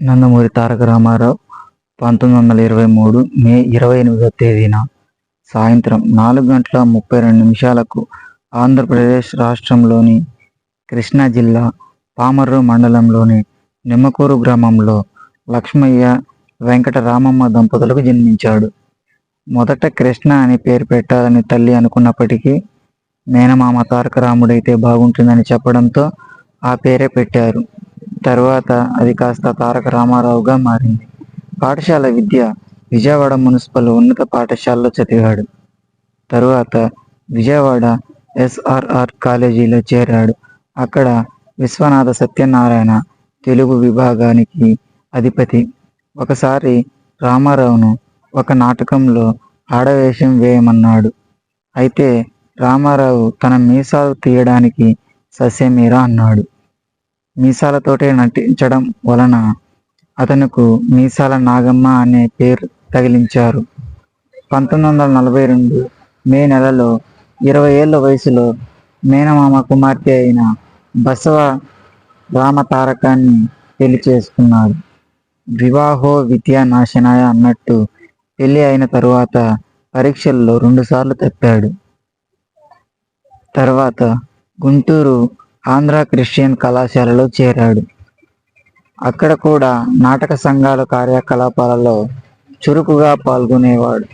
నందమూరి తారక రామారావు పంతొమ్మిది వందల ఇరవై మూడు మే ఇరవై ఎనిమిదో తేదీన సాయంత్రం నాలుగు గంటల ముప్పై రెండు నిమిషాలకు ఆంధ్రప్రదేశ్ రాష్ట్రంలోని కృష్ణా జిల్లా పామర్రు మండలంలోని నిమ్మకూరు గ్రామంలో లక్ష్మయ్య వెంకట రామమ్మ దంపతులకు జన్మించాడు. మొదట కృష్ణ అని పేరు పెట్టాలని తల్లి అనుకున్నప్పటికీ మేనమామ తారక రాముడైతే బాగుంటుందని చెప్పడంతో ఆ పేరే పెట్టారు. తర్వాత అది కాస్త తారక రామారావుగా మారింది. పాఠశాల విద్య విజయవాడ మున్సిపల్ ఉన్నత పాఠశాలలో చదివాడు. తరువాత విజయవాడ ఎస్ఆర్ఆర్ కాలేజీలో చేరాడు. అక్కడ విశ్వనాథ సత్యనారాయణ తెలుగు విభాగానికి అధిపతి. ఒకసారి రామారావును ఒక నాటకంలో ఆడవేషం వేయమన్నాడు. అయితే రామారావు తన మీసాలు తీయడానికి ససేమీరా అన్నాడు. మీసాలతోటే నటించడం వలన అతనుకు మీసాల నాగమ్మ అనే పేరు తగిలించారు. పంతొమ్మిది వందల నలభై రెండు మే నెలలో ఇరవై ఏళ్ళ వయసులో మేనమామ కుమార్తె అయిన బసవ రామతారకాన్ని పెళ్ళి చేసుకున్నాడు వివాహో విద్యా నాశనాయ అన్నట్టు పెళ్ళి అయిన తరువాత పరీక్షల్లో రెండుసార్లు తప్పాడు. తర్వాత గుంటూరు ఆంధ్ర క్రిస్టియన్ కళాశాలలో చేరాడు. అక్కడ కూడా నాటక సంఘాల కార్యకలాపాలలో చురుకుగా పాల్గొనేవాడు.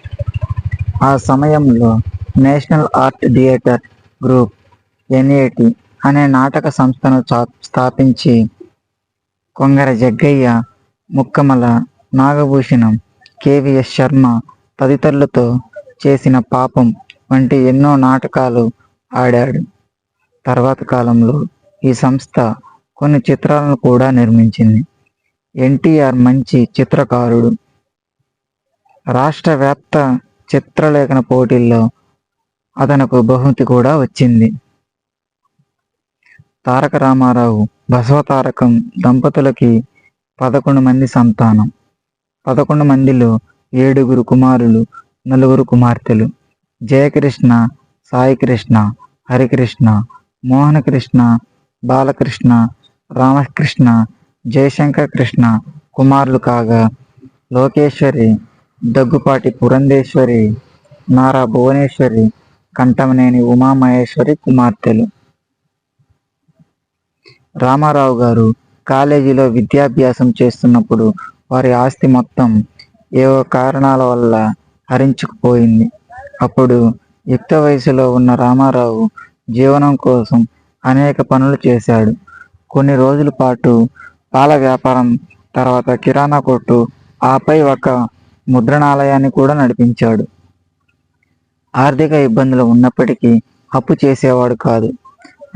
ఆ సమయంలో national art theatre group NAT అనే నాటక సంస్థను స్థాపించి కొంగర జగ్గయ్య ముక్కమల నాగభూషణం కేవిఎస్ శర్మ తదితరులతో చేసిన పాపం వంటి ఎన్నో నాటకాలు ఆడాడు. తర్వాత కాలంలో ఈ సంస్థ కొన్ని చిత్రాలను కూడా నిర్మించింది. ఎన్టీఆర్ మంచి చిత్రకారుడు. రాష్ట్ర వ్యాప్త చిత్రలేఖన పోటీల్లో అతనకు బహుమతి కూడా వచ్చింది. తారక రామారావు బసవతారకం దంపతులకి పదకొండు మంది సంతానం. పదకొండు మందిలో ఏడుగురు కుమారులు నలుగురు కుమార్తెలు. జయకృష్ణ సాయికృష్ణ హరికృష్ణ మోహనకృష్ణ బాలకృష్ణ రామకృష్ణ జయశంకర్ కృష్ణ కుమారులు కాగా లోకేశ్వరి దగ్గుపాటి పురంధేశ్వరి నారా భువనేశ్వరి కంఠమనేని ఉమామహేశ్వరి కుమార్తెలు. రామారావు గారు కాలేజీలో విద్యాభ్యాసం చేస్తున్నప్పుడు వారి ఆస్తి మొత్తం ఏవో కారణాల వల్ల హరించుకుపోయింది. అప్పుడు యుక్త వయసులో ఉన్న రామారావు జీవనం కోసం అనేక పనులు చేశాడు. కొన్ని రోజుల పాటు పాల వ్యాపారం తర్వాత కిరాణా కొట్టు ఆపై ఒక ముద్రణాలయాన్ని కూడా నడిపించాడు. ఆర్థిక ఇబ్బందులు ఉన్నప్పటికీ అప్పు చేసేవాడు కాదు.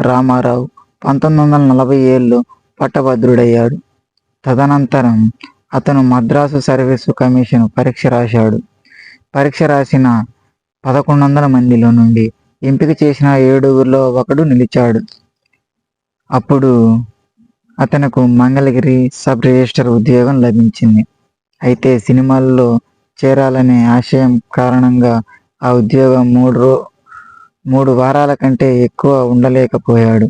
రామారావు పంతొమ్మిది వందల నలభై ఏళ్ళు పట్టభద్రుడయ్యాడు. తదనంతరం అతను మద్రాసు సర్వీసు కమిషన్ పరీక్ష రాశాడు. పరీక్ష రాసిన పదకొండు వందల మందిలో నుండి ఎంపిక చేసిన ఏడుగురిలో ఒకడు నిలిచాడు. అప్పుడు అతనకు మంగళగిరి సబ్ రిజిస్టర్ ఉద్యోగం లభించింది. అయితే సినిమాల్లో చేరాలనే ఆశయం కారణంగా ఆ ఉద్యోగం మూడు రో మూడు వారాల కంటే ఎక్కువ ఉండలేకపోయాడు.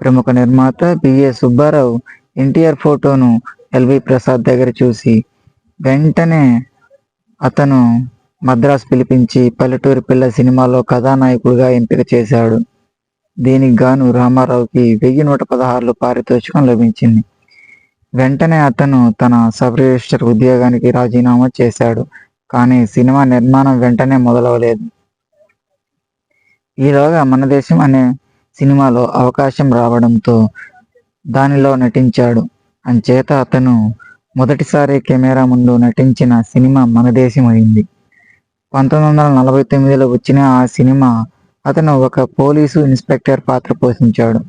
ప్రముఖ నిర్మాత బిఏ సుబ్బారావు ఎన్టీఆర్ ఫోటోను ఎల్వి ప్రసాద్ దగ్గర చూసి వెంటనే అతను మద్రాసు పిలిపించి పల్లెటూరి పిల్ల సినిమాలో కథానాయకుడిగా ఎంపిక చేశాడు. దీనికి గాను రామారావుకి వెయ్యి నూట పదహారులు పారితోషికం లభించింది. వెంటనే అతను తన సబ్ రిజిస్టర్ ఉద్యోగానికి రాజీనామా చేశాడు కానీ సినిమా నిర్మాణం వెంటనే మొదలవలేదు. ఈలోగా మన దేశం అనే సినిమాలో అవకాశం రావడంతో దానిలో నటించాడు. అంచేత అతను మొదటిసారి కెమెరా ముందు నటించిన సినిమా మన దేశం అయింది. పంతొమ్మిది వందల నలభై తొమ్మిదిలో వచ్చిన ఆ సినిమా అతను ఒక పోలీసు ఇన్స్పెక్టర్ పాత్ర పోషించాడు.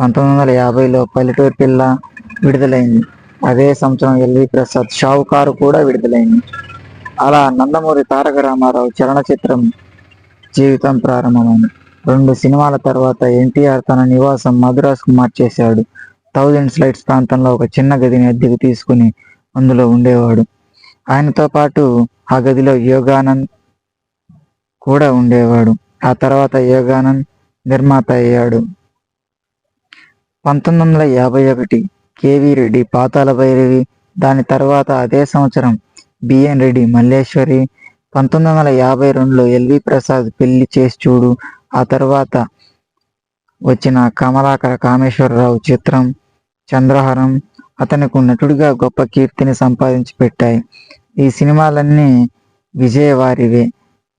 పంతొమ్మిది వందల యాభైలో పల్లెటూరు పిల్ల విడుదలైంది. అదే సంవత్సరం ఎల్వి ప్రసాద్ షావుకారు కూడా విడుదలైంది. అలా నందమూరి తారక రామారావు చలనచిత్రం జీవితం ప్రారంభమైంది. రెండు సినిమాల తర్వాత ఎన్టీఆర్ తన నివాసం మద్రాసుకు మార్చేశాడు. థౌజండ్ స్లైట్స్ ప్రాంతంలో ఒక చిన్న గదిని అద్దెకు తీసుకుని అందులో ఉండేవాడు. ఆయనతో పాటు ఆ గదిలో యోగానంద్ కూడా ఉండేవాడు. ఆ తర్వాత యోగానంద్ నిర్మాత అయ్యాడు. పంతొమ్మిది వందల యాభై ఒకటి కేవీ రెడ్డి పాతాల భైరవి దాని తర్వాత అదే సంవత్సరం బిఎన్ రెడ్డి మల్లేశ్వరి పంతొమ్మిది వందల యాభై రెండులో ఎల్వి ప్రసాద్ పెళ్ళి చేసి చూడు ఆ తర్వాత వచ్చిన కమలాకర కామేశ్వరరావు చిత్రం చంద్రహారం అతనికి నటుడిగా గొప్ప కీర్తిని సంపాదించి పెట్టాయి. ఈ సినిమాలన్నీ విజయవారివే.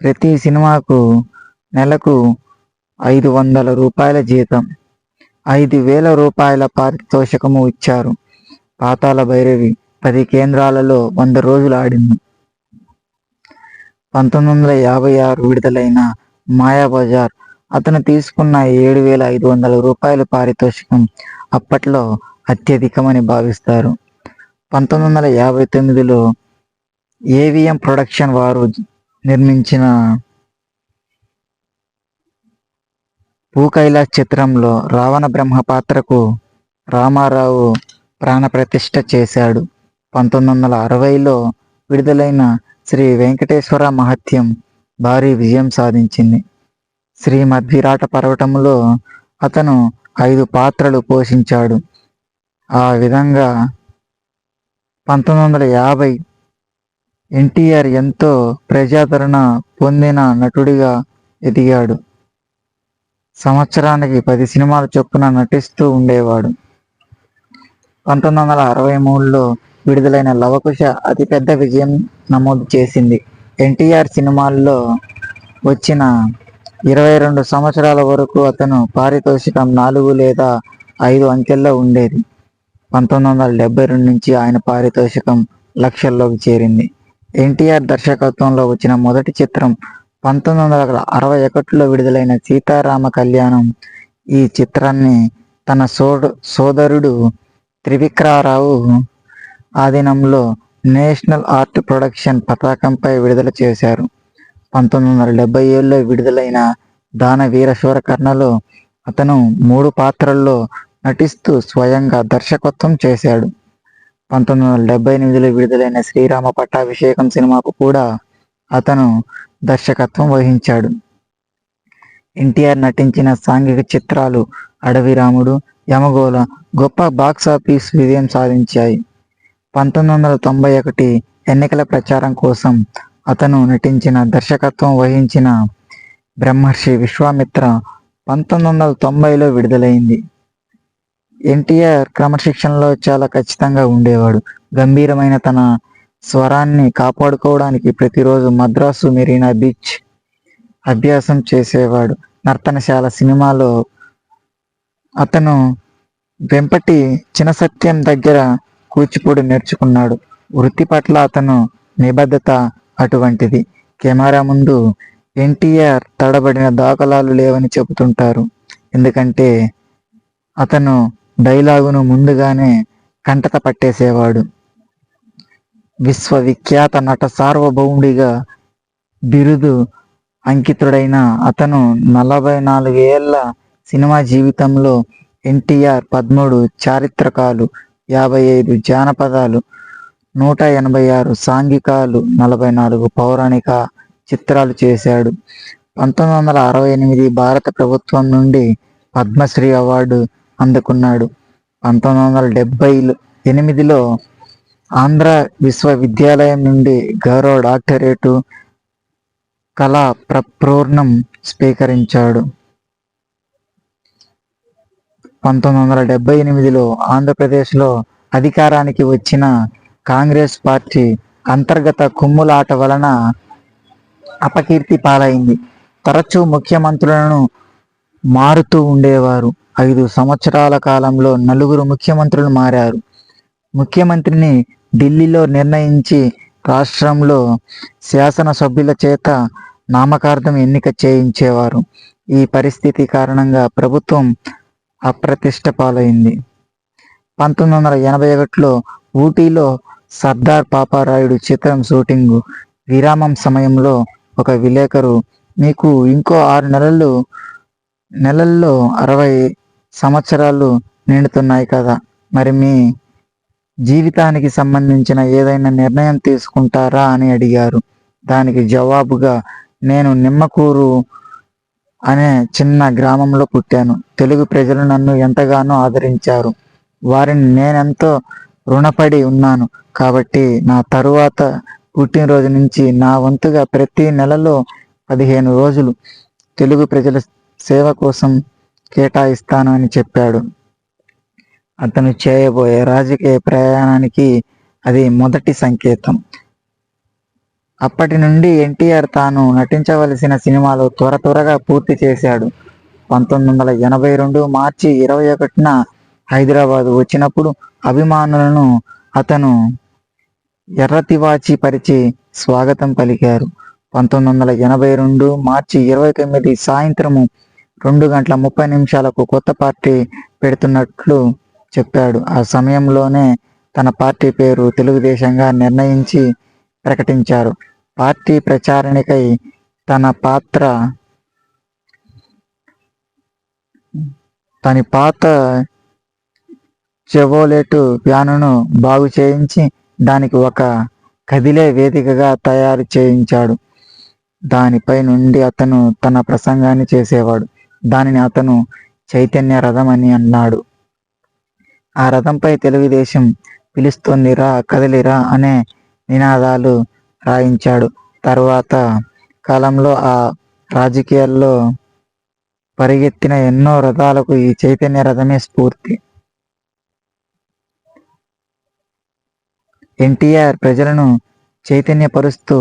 ప్రతి సినిమాకు నెలకు ఐదు వందల రూపాయల జీతం. ఐదు వేల రూపాయల పారితోషికము ఇచ్చారు. పాతాల భైరవి పది కేంద్రాలలో వంద రోజులు ఆడింది. పంతొమ్మిది వందల యాభై ఆరు విడుదలైన మాయాబజార్ అతను తీసుకున్న ఏడు వేల ఐదు వందల రూపాయల పారితోషికం అప్పట్లో అత్యధికమని భావిస్తారు. పంతొమ్మిది వందల యాభై తొమ్మిదిలో ఏవిఎం ప్రొడక్షన్ వారు నిర్మించిన భూకైలాస్ చిత్రంలో రావణ బ్రహ్మ పాత్రకు రామారావు ప్రాణప్రతిష్ఠ చేశాడు. పంతొమ్మిది వందల అరవైలో విడుదలైన శ్రీ వెంకటేశ్వర మహత్యం భారీ విజయం సాధించింది. శ్రీ శ్రీమద్విరాట పర్వటంలో అతను ఐదు పాత్రలు పోషించాడు. ఆ విధంగా పంతొమ్మిది వందల యాభై ఎన్టీఆర్ ఎంతో ప్రజాదరణ పొందిన నటుడిగా ఎదిగాడు. సంవత్సరానికి పది సినిమాలు చొప్పున నటిస్తూ ఉండేవాడు. పంతొమ్మిది వందల అరవై మూడులో విడుదలైన లవకుశ అతిపెద్ద విజయం నమోదు చేసింది. ఎన్టీఆర్ సినిమాల్లో వచ్చిన ఇరవై రెండు సంవత్సరాల వరకు అతను పారితోషికం నాలుగు లేదా ఐదు అంకెల్లో ఉండేది. పంతొమ్మిది వందల డెబ్బై రెండు నుంచి ఆయన పారితోషికం లక్షల్లోకి చేరింది. ఎన్టీఆర్ దర్శకత్వంలో వచ్చిన మొదటి చిత్రం పంతొమ్మిది వందల అరవై ఒకటిలో విడుదలైన సీతారామ కళ్యాణం. ఈ చిత్రాన్ని తన సోడు సోదరుడు త్రివిక్రారావు ఆధీనంలో నేషనల్ ఆర్ట్ ప్రొడక్షన్ పతాకంపై విడుదల చేశారు. పంతొమ్మిది వందల డెబ్బై ఏడులో విడుదలైన దాన వీరశూర కర్ణలో అతను మూడు పాత్రల్లో నటిస్తూ స్వయంగా దర్శకత్వం చేశాడు. పంతొమ్మిది వందల డెబ్బై ఎనిమిదిలో విడుదలైన శ్రీరామ పట్టాభిషేకం సినిమాకు కూడా అతను దర్శకత్వం వహించాడు. ఎన్టీఆర్ నటించిన సాంఘిక చిత్రాలు అడవి రాముడు యమగోళ గొప్ప బాక్సాఫీస్ విజయం సాధించాయి. పంతొమ్మిది వందల తొంభై ఒకటి ఎన్నికల ప్రచారం కోసం అతను నటించిన దర్శకత్వం వహించిన బ్రహ్మర్షి విశ్వామిత్ర పంతొమ్మిది వందల తొంభైలో విడుదలైంది. ఎన్టీఆర్ క్రమశిక్షణలో చాలా ఖచ్చితంగా ఉండేవాడు. గంభీరమైన తన స్వరాన్ని కాపాడుకోవడానికి ప్రతిరోజు మద్రాసు మెరీనా బీచ్ అభ్యాసం చేసేవాడు. నర్తనశాల సినిమాలో అతను వెంపటి చినసత్యం దగ్గర కూచిపూడి నేర్చుకున్నాడు. వృత్తి పట్ల అతను నిబద్ధత అటువంటిది. కెమెరా ముందు ఎన్టీఆర్ తడబడిన దాఖలాలు లేవని చెబుతుంటారు. ఎందుకంటే అతను డైలాగును ముందుగానే కంటత పట్టేసేవాడు. విశ్వవిఖ్యాత నట సార్వభౌముడిగా బిరుదు అంకితుడైన అతను నలభై నాలుగు ఏళ్ళ సినిమా జీవితంలో ఎన్టీఆర్ పదమూడు చారిత్రకాలు యాభై ఐదు జానపదాలు నూట ఎనభై ఆరు సాంఘికాలు నలభై నాలుగు పౌరాణిక చిత్రాలు చేశాడు. పంతొమ్మిది వందల అరవై ఎనిమిది భారత ప్రభుత్వం నుండి పద్మశ్రీ అవార్డు అందుకున్నాడు. పంతొమ్మిది వందల డెబ్బై ఎనిమిదిలో ఆంధ్ర విశ్వవిద్యాలయం నుండి గౌరవ డాక్టరేటు కళా ప్రపూర్ణం స్వీకరించాడు. పంతొమ్మిది వందల డెబ్బై ఎనిమిదిలో ఆంధ్రప్రదేశ్లో అధికారానికి వచ్చిన కాంగ్రెస్ పార్టీ అంతర్గత కుమ్ములాట వలన అపకీర్తి పాలైంది. తరచూ ముఖ్యమంత్రులను మారుతూ ఉండేవారు. ఐదు సంవత్సరాల కాలంలో నలుగురు ముఖ్యమంత్రులు మారారు. ముఖ్యమంత్రిని ఢిల్లీలో నిర్ణయించి రాష్ట్రంలో శాసనసభ్యుల చేత నామకార్థం ఎన్నిక చేయించేవారు. ఈ పరిస్థితి కారణంగా ప్రభుత్వం అప్రతిష్ట పాలైంది. పంతొమ్మిది వందల ఎనభై ఒకటిలో ఊటీలో సర్దార్ పాపారాయుడు చిత్రం షూటింగ్ విరామం సమయంలో ఒక విలేకరు మీకు ఇంకో ఆరు నెలలు నెలల్లో అరవై సంవత్సరాలు నిండుతున్నాయి కదా. మరి మీ జీవితానికి సంబంధించిన ఏదైనా నిర్ణయం తీసుకుంటారా అని అడిగారు. దానికి జవాబుగా నేను నిమ్మకూరు అనే చిన్న గ్రామంలో పుట్టాను. తెలుగు ప్రజలు నన్ను ఎంతగానో ఆదరించారు. వారిని నేనెంతో రుణపడి ఉన్నాను. కాబట్టి నా తరువాత పుట్టినరోజు నుంచి నా వంతుగా ప్రతి నెలలో పదిహేను రోజులు తెలుగు ప్రజల సేవ కోసం కేటాయిస్తాను అని చెప్పాడు. అతను చేయబోయే రాజకీయ ప్రయాణానికి అది మొదటి సంకేతం. అప్పటి నుండి ఎన్టీఆర్ తాను నటించవలసిన సినిమాలు త్వర త్వరగా పూర్తి చేశాడు. పంతొమ్మిది వందల ఎనభై రెండు మార్చి ఇరవై ఒకటిన హైదరాబాద్ వచ్చినప్పుడు అభిమానులను అతను ఎర్రతివాచి పరిచి స్వాగతం పలికారు. పంతొమ్మిది వందల ఎనభై రెండు మార్చి ఇరవై తొమ్మిది సాయంత్రము రెండు గంటల ముప్పై నిమిషాలకు కొత్త పార్టీ పెడుతున్నట్లు చెప్పాడు. ఆ సమయంలోనే తన పార్టీ పేరు తెలుగుదేశంగా నిర్ణయించి ప్రకటించారు. పార్టీ ప్రచారణకై తన పాత్ర తన పాత చెవోలేటు వ్యానును బాగు చేయించి దానికి ఒక కదిలే వేదికగా తయారు చేయించాడు. దానిపై నుండి అతను తన ప్రసంగాన్ని చేసేవాడు. దానిని అతను చైతన్య రథం అని అన్నాడు. ఆ రథంపై తెలుగుదేశం పిలుస్తుందిరా కదిలిరా అనే నినాదాలు రాయించాడు. తర్వాత కాలంలో ఆ రాజకీయాల్లో పరిగెత్తిన ఎన్నో రథాలకు ఈ చైతన్య రథమే స్ఫూర్తి. ఎన్టీఆర్ ప్రజలను చైతన్యపరుస్తూ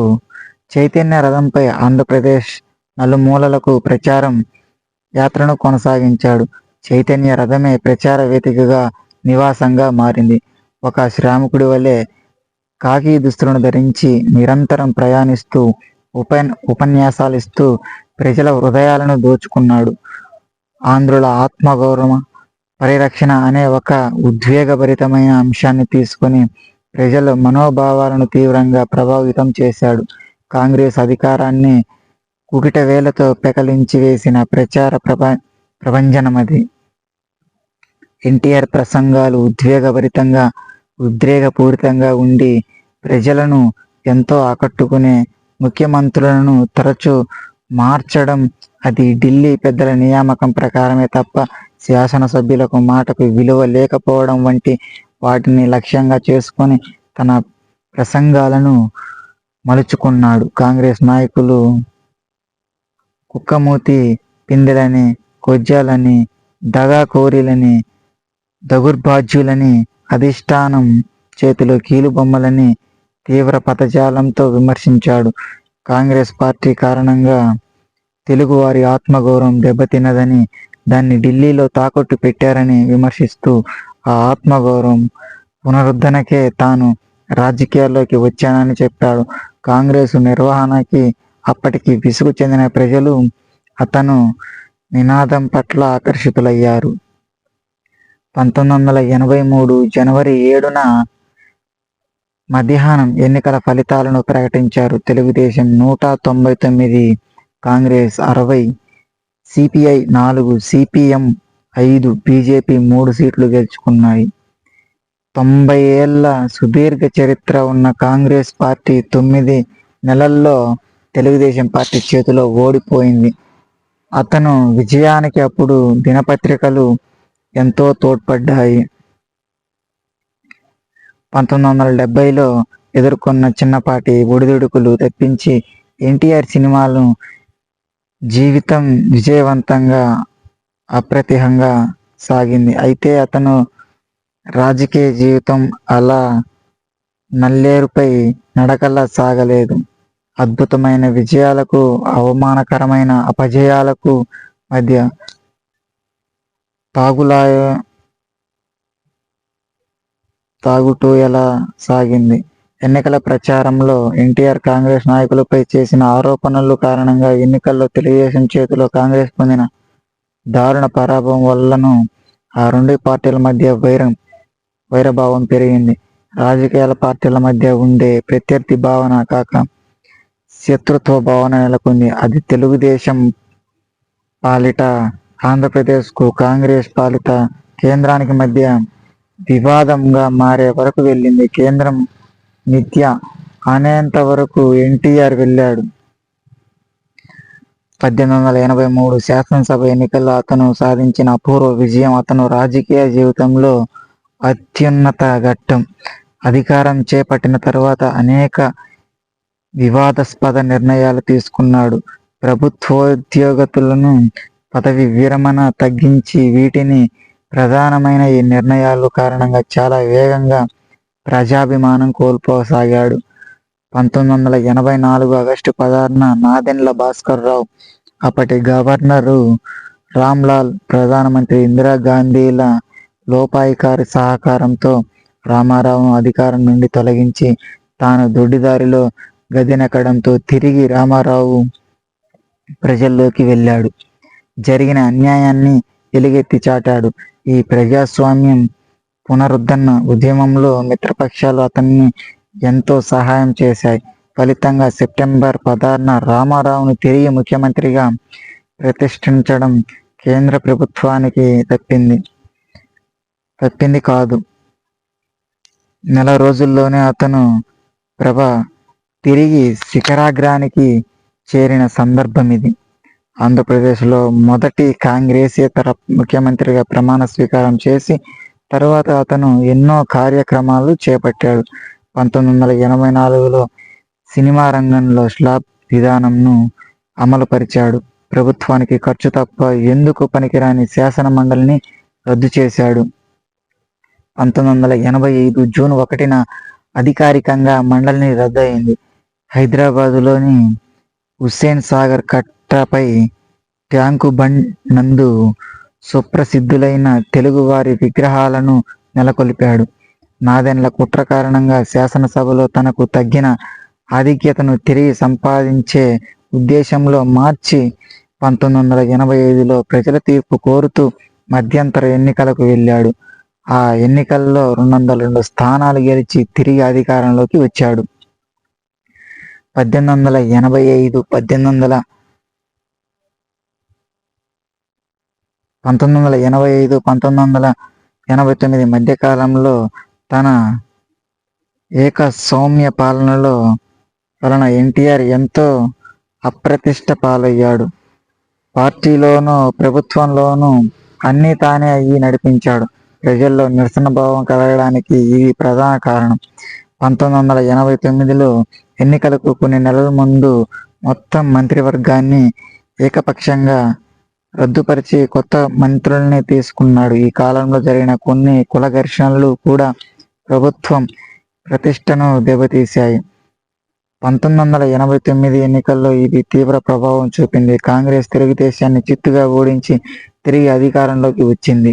చైతన్య రథంపై ఆంధ్రప్రదేశ్ నలుమూలలకు ప్రచారం యాత్రను కొనసాగించాడు. చైతన్య రథమే ప్రచార వేదికగా నివాసంగా మారింది. ఒక శ్రామికుడి వలె కాకి దుస్తులను ధరించి నిరంతరం ప్రయాణిస్తూ ఉప ఉపన్యాసాలు ఇస్తూ ప్రజల హృదయాలను దోచుకున్నాడు. ఆంధ్రుల ఆత్మగౌరవ పరిరక్షణ అనే ఒక ఉద్వేగభరితమైన అంశాన్ని తీసుకొని ప్రజల మనోభావాలను తీవ్రంగా ప్రభావితం చేశాడు. కాంగ్రెస్ అధికారాన్ని కుకిట వేలతో పెకలించి వేసిన ప్రచార ప్రభ ప్రభంజనమది. ఎన్టీఆర్ ప్రసంగాలు ఉద్వేగభరితంగా ఉద్రేకపూరితంగా ఉండి ప్రజలను ఎంతో ఆకట్టుకునే ముఖ్యమంత్రులను తరచూ మార్చడం అది ఢిల్లీ పెద్దల నియామకం ప్రకారమే తప్ప శాసనసభ్యులకు మాటకు విలువ లేకపోవడం వంటి వాటిని లక్ష్యంగా చేసుకొని తన ప్రసంగాలను మలుచుకున్నాడు కాంగ్రెస్ నాయకులు కుక్కమూతి పిందెలని కొజ్జాలని దగాకోరీలని దగుర్బాజ్యులని అధిష్టానం చేతిలో కీలుబొమ్మలని తీవ్ర పదజాలంతో విమర్శించాడు. కాంగ్రెస్ పార్టీ కారణంగా తెలుగువారి ఆత్మగౌరవం దెబ్బతిన్నదని దాన్ని ఢిల్లీలో తాకట్టు పెట్టారని విమర్శిస్తూ ఆ ఆత్మగౌరవం పునరుద్ధరణకే తాను రాజకీయాల్లోకి వచ్చానని చెప్పాడు. కాంగ్రెస్ నిర్వహణకి అప్పటికి విసుగు చెందిన ప్రజలు అతను నినాదం పట్ల ఆకర్షితులయ్యారు. పంతొమ్మిది వందల ఎనభై మూడు జనవరి ఏడున మధ్యాహ్నం ఎన్నికల ఫలితాలను ప్రకటించారు. తెలుగుదేశం నూట తొంభై తొమ్మిది కాంగ్రెస్ అరవై సిపిఐ నాలుగు సిపిఎం ఐదు బీజేపీ మూడు సీట్లు గెలుచుకున్నాయి. తొంభై ఏళ్ళ సుదీర్ఘ చరిత్ర ఉన్న కాంగ్రెస్ పార్టీ తొమ్మిది నెలల్లో తెలుగుదేశం పార్టీ చేతిలో ఓడిపోయింది. అతను విజయానికి అప్పుడు దినపత్రికలు ఎంతో తోడ్పడ్డాయి. పంతొమ్మిది వందల డెబ్బైలో ఎదుర్కొన్న చిన్నపాటి ఒడిదుడుకులు తెప్పించి ఎన్టీఆర్ సినిమాలను జీవితం విజయవంతంగా అప్రతిహంగా సాగింది. అయితే అతను రాజకీయ జీవితం అలా నల్లేరుపై నడకలా సాగలేదు. అద్భుతమైన విజయాలకు అవమానకరమైన అపజయాలకు మధ్య తాగులాయ తాగుటూ ఎలా సాగింది. ఎన్నికల ప్రచారంలో ఎన్టీఆర్ కాంగ్రెస్ నాయకులపై చేసిన ఆరోపణలు కారణంగా ఎన్నికల్లో తెలుగుదేశం చేతిలో కాంగ్రెస్ పొందిన దారుణ పరాభవం వల్లను ఆ రెండు పార్టీల మధ్య వైరం వైరభావం పెరిగింది. రాజకీయాల పార్టీల మధ్య ఉండే ప్రత్యర్థి భావన కాక శత్రుత్వ భావన నెలకొంది అది తెలుగుదేశం పాలిట ఆంధ్రప్రదేశ్కు కాంగ్రెస్ పాలిత కేంద్రానికి మధ్య వివాదంగా మారే వరకు వెళ్ళింది కేంద్రం నిత్య అనేంత వరకు ఎన్టీఆర్ వెళ్ళాడు. పద్దెనిమిది వందల ఎనభై మూడు శాసనసభ ఎన్నికల్లో అతను సాధించిన అపూర్వ విజయం అతను రాజకీయ జీవితంలో అత్యున్నత ఘట్టం. అధికారం చేపట్టిన తర్వాత అనేక వివాదాస్పద నిర్ణయాలు తీసుకున్నాడు. ప్రభుత్వోద్యోగతులను పదవి విరమణ తగ్గించి వీటిని ప్రధానమైన ఈ నిర్ణయాలు కారణంగా చాలా వేగంగా ప్రజాభిమానం కోల్పోసాగాడు. పంతొమ్మిది వందల ఎనభై నాలుగు ఆగస్టు పదహారున నాదెండ్ల భాస్కర్ రావు అప్పటి గవర్నరు రామ్లాల్ ప్రధానమంత్రి ఇందిరాగాంధీల లోపాయికారి సహకారంతో రామారావును అధికారం నుండి తొలగించి తాను దొడ్డిదారిలో గదినెక్కడంతో తిరిగి రామారావు ప్రజల్లోకి వెళ్ళాడు. జరిగిన అన్యాయాన్ని ఎలుగెత్తి చాటాడు. ఈ ప్రజాస్వామ్యం పునరుద్ధరణ ఉద్యమంలో మిత్రపక్షాలు అతన్ని ఎంతో సహాయం చేశాయి. ఫలితంగా సెప్టెంబర్ పదహారున రామారావును తిరిగి ముఖ్యమంత్రిగా ప్రతిష్ఠించడం కేంద్ర ప్రభుత్వానికి తప్పింది. తప్పింది కాదు. నెల రోజుల్లోనే అతను ప్రభ తిరిగి శిఖరాగ్రానికి చేరిన సందర్భం ఇది. ఆంధ్రప్రదేశ్లో మొదటి కాంగ్రెసేతర ముఖ్యమంత్రిగా ప్రమాణ స్వీకారం చేసి తరువాత అతను ఎన్నో కార్యక్రమాలు చేపట్టాడు. పంతొమ్మిది వందల ఎనభై నాలుగులో సినిమా రంగంలో స్లాబ్ విధానంను అమలుపరిచాడు. ప్రభుత్వానికి ఖర్చు తప్ప ఎందుకు పనికిరాని శాసన మండలిని రద్దు చేశాడు. పంతొమ్మిది వందల ఎనభై ఐదు జూన్ ఒకటిన అధికారికంగా మండలిని రద్దయింది హైదరాబాదులోని హుస్సేన్ సాగర్ కట్టపై ట్యాంకు బండ్ నందు సుప్రసిద్ధులైన తెలుగువారి విగ్రహాలను నెలకొల్పాడు. నాదెండ్ల కుట్ర కారణంగా శాసనసభలో తనకు తగ్గిన ఆధిక్యతను తిరిగి సంపాదించే ఉద్దేశంలో మార్చి పంతొమ్మిది వందల ఎనభై ఐదులో ప్రజల తీర్పు కోరుతూ మధ్యంతర ఎన్నికలకు వెళ్ళాడు. ఆ ఎన్నికల్లో రెండు వందల రెండు స్థానాలు గెలిచి తిరిగి అధికారంలోకి వచ్చాడు. పద్దెనిమిది వందల ఎనభై ఐదు పద్దెనిమిది వందల పంతొమ్మిది వందల ఎనభై ఐదు పంతొమ్మిది వందల ఎనభై తొమ్మిది మధ్యకాలంలో తన ఏక సౌమ్య పాలనలో వలన ఎన్టీఆర్ ఎంతో అప్రతిష్ట పాలయ్యాడు. పార్టీలోనూ ప్రభుత్వంలోనూ అన్నీ తానే అయ్యి నడిపించాడు. ప్రజల్లో నిరసన భావం కలగడానికి ఇది ప్రధాన కారణం. పంతొమ్మిది వందల ఎనభై తొమ్మిదిలో ఎన్నికలకు కొన్ని నెలల ముందు మొత్తం మంత్రివర్గాన్ని ఏకపక్షంగా రద్దుపరిచి కొత్త మంత్రుల్ని తీసుకున్నాడు. ఈ కాలంలో జరిగిన కొన్ని కుల ఘర్షణలు కూడా ప్రభుత్వం ప్రతిష్టను దెబ్బతీశాయి. పంతొమ్మిది వందల ఎనభై తొమ్మిది ఎన్నికల్లో ఇది తీవ్ర ప్రభావం చూపింది. కాంగ్రెస్ తెలుగుదేశాన్ని చిత్తుగా ఓడించి తిరిగి అధికారంలోకి వచ్చింది.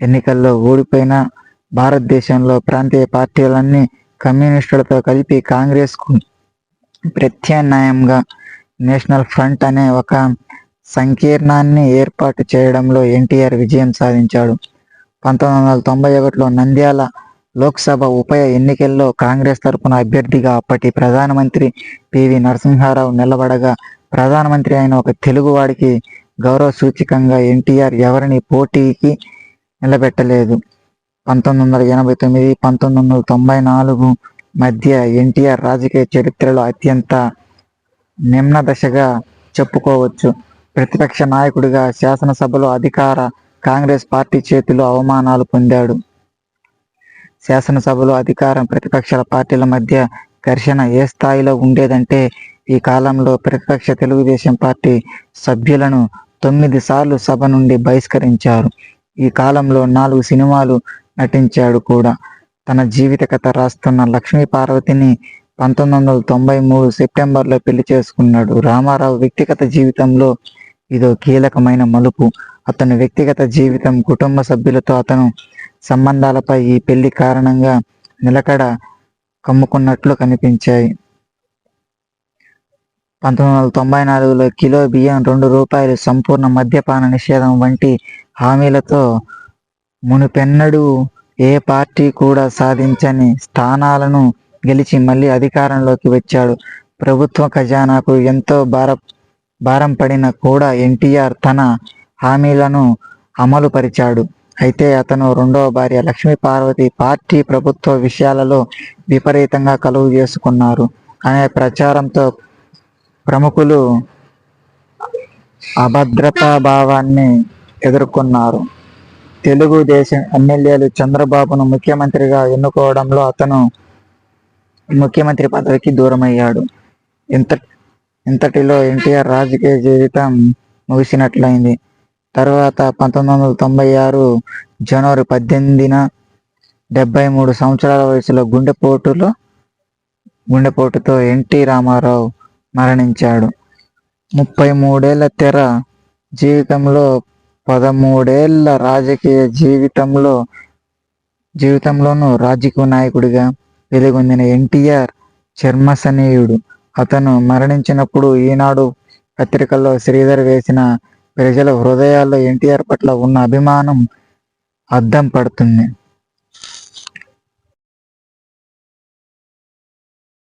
ఎన్నికల్లో ఓడిపోయిన భారతదేశంలో ప్రాంతీయ పార్టీలన్నీ కమ్యూనిస్టులతో కలిపి కాంగ్రెస్కు ప్రత్యామ్నాయంగా నేషనల్ ఫ్రంట్ అనే ఒక సంకీర్ణాన్ని ఏర్పాటు చేయడంలో ఎన్టీఆర్ విజయం సాధించాడు. పంతొమ్మిది వందల తొంభై ఒకటిలో నంద్యాల లోక్సభ ఉప ఎన్నికల్లో కాంగ్రెస్ తరపున అభ్యర్థిగా అప్పటి ప్రధానమంత్రి పివి నరసింహారావు నిలబడగా ప్రధానమంత్రి అయిన ఒక తెలుగువాడికి గౌరవ సూచికంగా ఎన్టీఆర్ ఎవరిని పోటీకి నిలబెట్టలేదు. పంతొమ్మిది వందల ఎనభై తొమ్మిది పంతొమ్మిది వందల తొంభై నాలుగు మధ్య ఎన్టీఆర్ రాజకీయ చరిత్రలో అత్యంత నిమ్న దశగా చెప్పుకోవచ్చు. ప్రతిపక్ష నాయకుడిగా శాసనసభలో అధికార కాంగ్రెస్ పార్టీ చేతిలో అవమానాలు పొందాడు. శాసనసభలో అధికారం ప్రతిపక్షాల పార్టీల మధ్య ఘర్షణ ఏ స్థాయిలో ఉండేదంటే ఈ కాలంలో ప్రతిపక్ష తెలుగుదేశం పార్టీ సభ్యులను తొమ్మిది సార్లు సభ నుండి బహిష్కరించారు. ఈ కాలంలో నాలుగు సినిమాలు నటించాడు కూడా. తన జీవిత కథ రాస్తున్న లక్ష్మీ పార్వతిని పంతొమ్మిది వందల తొంభై మూడు సెప్టెంబర్లో పెళ్ళి చేసుకున్నాడు. రామారావు వ్యక్తిగత జీవితంలో ఇదో కీలకమైన మలుపు. అతని వ్యక్తిగత జీవితం కుటుంబ సభ్యులతో అతను సంబంధాలపై ఈ పెళ్ళి కారణంగా నిలకడ కమ్ముకున్నట్లు కనిపించాయి. పంతొమ్మిది వందల తొంభై నాలుగులో కిలో బియ్యం రెండు రూపాయలు సంపూర్ణ మద్యపాన నిషేధం వంటి హామీలతో మునుపెన్నడూ ఏ పార్టీ కూడా సాధించని స్థానాలను గెలిచి మళ్ళీ అధికారంలోకి వచ్చాడు. ప్రభుత్వ ఖజానాకు ఎంతో భార భారం పడిన కూడా ఎన్టీఆర్ తన హామీలను అమలు పరిచాడు అయితే అతను రెండవ భార్య లక్ష్మీ పార్వతి పార్టీ ప్రభుత్వ విషయాలలో విపరీతంగా కలుగు చేసుకున్నారు అనే ప్రచారంతో ప్రముఖులు అభద్రతా భావాన్ని ఎదుర్కొన్నారు. తెలుగుదేశం ఎమ్మెల్యేలు చంద్రబాబును ముఖ్యమంత్రిగా ఎన్నుకోవడంలో అతను ముఖ్యమంత్రి పదవికి దూరమయ్యాడు. ఇంత ఇంతటిలో ఎన్టీఆర్ రాజకీయ జీవితం ముగిసినట్లయింది. తర్వాత పంతొమ్మిది వందల తొంభై ఆరు జనవరి పద్దెనిమిదిన డెబ్బై మూడు సంవత్సరాల వయసులో గుండెపోటులో గుండెపోటుతో ఎన్టీ రామారావు మరణించాడు. ముప్పై మూడేళ్ళ తెర జీవితంలో పదమూడేళ్ళ రాజకీయ జీవితంలో జీవితంలోనూ రాజకీయ నాయకుడిగా వెలుగొందిన ఎన్టీఆర్ చర్మసనీయుడు. అతను మరణించినప్పుడు ఈనాడు పత్రికల్లో శ్రీధర్ వేసిన ప్రజల హృదయాల్లో ఎన్టీఆర్ పట్ల ఉన్న అభిమానం అద్దం పడుతుంది.